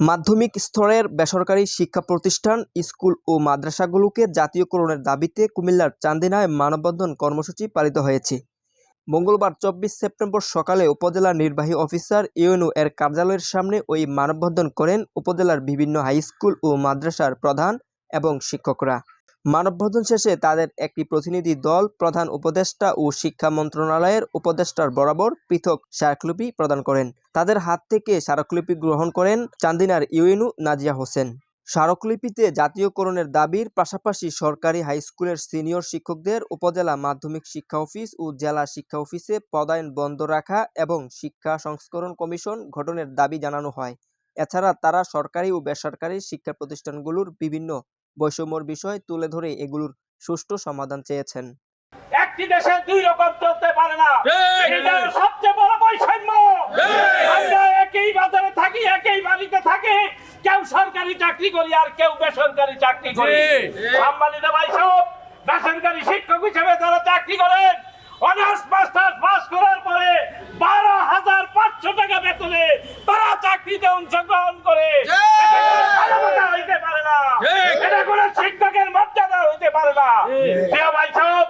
মাধ্যমিক স্তরের বেসরকারি শিক্ষা প্রতিষ্ঠান, স্কুল ও মাদ্রাসাগুলোকে জাতীয়করণের দাবিতে কুমিল্লার চান্দিনায় মানববন্ধন কর্মসূচি পালিত হয়েছে। মঙ্গলবার চব্বিশ সেপ্টেম্বর সকালে উপজেলা নির্বাহী অফিসার ইউএনও এর কার্যালয়ের সামনে ওই মানববন্ধন করেন উপজেলার বিভিন্ন হাইস্কুল ও মাদ্রাসার প্রধান এবং শিক্ষকরা। মানববন্ধন শেষে তাদের একটি প্রতিনিধি দল, প্রধান উপদেষ্টা ও শিক্ষা মন্ত্রণালয়ের উপদেষ্টার বরাবর পৃথক স্মারকলিপি প্রদান করেন। তাদের হাত থেকে স্মারকলিপি গ্রহণ করেন চান্দিনার ইউএনু নাজিয়া হোসেন। স্মারকলিপিতে জাতীয়করণের দাবির পাশাপাশি সরকারি হাইস্কুলের সিনিয়র শিক্ষকদের উপজেলা মাধ্যমিক শিক্ষা অফিস ও জেলা শিক্ষা অফিসে পদায়ন বন্ধ রাখা এবং শিক্ষা সংস্করণ কমিশন গঠনের দাবি জানানো হয়। এছাড়া তারা সরকারি ও বেসরকারি শিক্ষা প্রতিষ্ঠানগুলোর বিভিন্ন বৈষম্যর বিষয় তুলে ধরে এগুলোর সুষ্ঠু সমাধান চেয়েছেন। একটি দেশে দুই রকম চলতে পারে না। সবচেয়ে বড় বৈষম্য। আমরা একই বাজারে থাকি একই বাড়িতে থাকি। কেউ সরকারি চাকরি করি আর কেউ বেসরকারি চাকরি করি। সম্মানিত ভাই সব বেসরকারি শিক্ষক হিসেবে যারা চাকরি করেন অনার্স মাস্টার্স পাস করার পরে বারো হাজার পাঁচশো টাকা বেতনে তারা চাকরিতে অংশগ্রহণ করে। এটা কোনো শিক্ষকের মর্যাদা হইতে পারে না। প্রিয় ভাই সব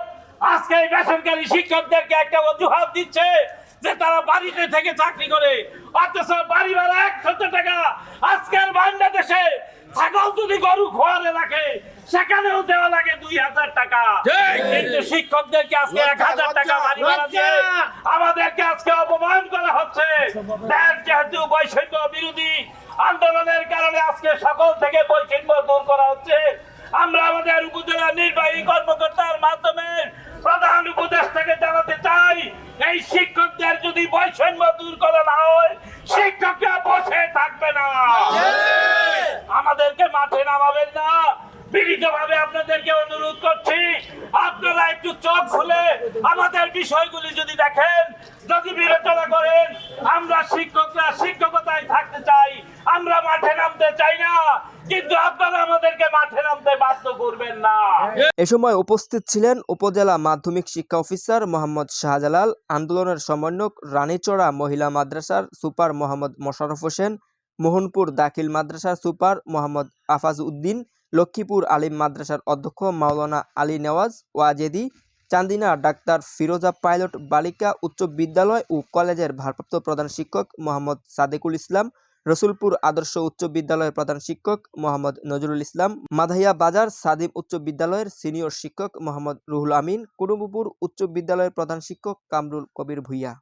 আজকে এই বেসরকারি শিক্ষকদেরকে একটা অজুহাত দিচ্ছে যে তারা বাড়িতে থেকে চাকরি করে। অথচ বাড়ি ভাড়া একশত টাকা আজকের বাংলাদেশে ছাগল যদি গরু খোয়ারে রাখে সেখানেও দেওয়া লাগে দুই হাজার টাকা। কিন্তু শিক্ষকদেরকে আজকে এক হাজার টাকা বাড়ি ভাড়া দিয়ে করা হচ্ছে যেহেতু বৈষম্য বিরোধী আন্দোলনের কারণে আজকে সকল থেকে বৈষম্য দূর করা হচ্ছে, আমরা আমাদের উপজেলা নির্বাহী কর্মকর্তার মাধ্যমে প্রধান উপদেষ্টাকে জানাতে চাই, এই শিক্ষকদের যদি বৈষম্য দূর করা না হয়, শিক্ষকরা বসে থাকবে না। আমাদেরকে মাঠে নামাবেন না। বিনীত ভাবে আপনাদেরকে অনুরোধ করছি, আপনারা একটু চোখ খুলে আমাদের বিষয়গুলি যদি দেখেন, যদি আমরা শিক্ষকরা শিক্ষকতায় থাকতে চাই, আমরা মাঠে নামতে চাই না এ সময় উপস্থিত ছিলেন উপজেলা মাধ্যমিক শিক্ষা অফিসার মোহাম্মদ শাহজালাল, আন্দোলনের সমন্বয়ক রানীচড়া মহিলা মাদ্রাসার সুপার মোহাম্মদ মোশারফ হোসেন, মোহনপুর দাখিল মাদ্রাসার সুপার মোহাম্মদ আফাজ উদ্দিন, লক্ষ্মীপুর আলিম মাদ্রাসার অধ্যক্ষ মাওলানা আলী নেওয়াজ ওয়াজেদি চান্দিনা, ডাক্তার ফিরোজা পাইলট বালিকা উচ্চ বিদ্যালয় ও কলেজের ভারপ্রাপ্ত প্রধান শিক্ষক মোহাম্মদ সাদেকুল ইসলাম, রসুলপুর আদর্শ উচ্চ বিদ্যালয়ের প্রধান শিক্ষক মোহাম্মদ নজরুল ইসলাম, মাধাইয়া বাজার সাদিম উচ্চ বিদ্যালয়ের সিনিয়র শিক্ষক মোহাম্মদ রুহুল আমিন কুটুম্বপুর উচ্চ বিদ্যালয়ের প্রধান শিক্ষক কামরুল কবির ভুইয়া।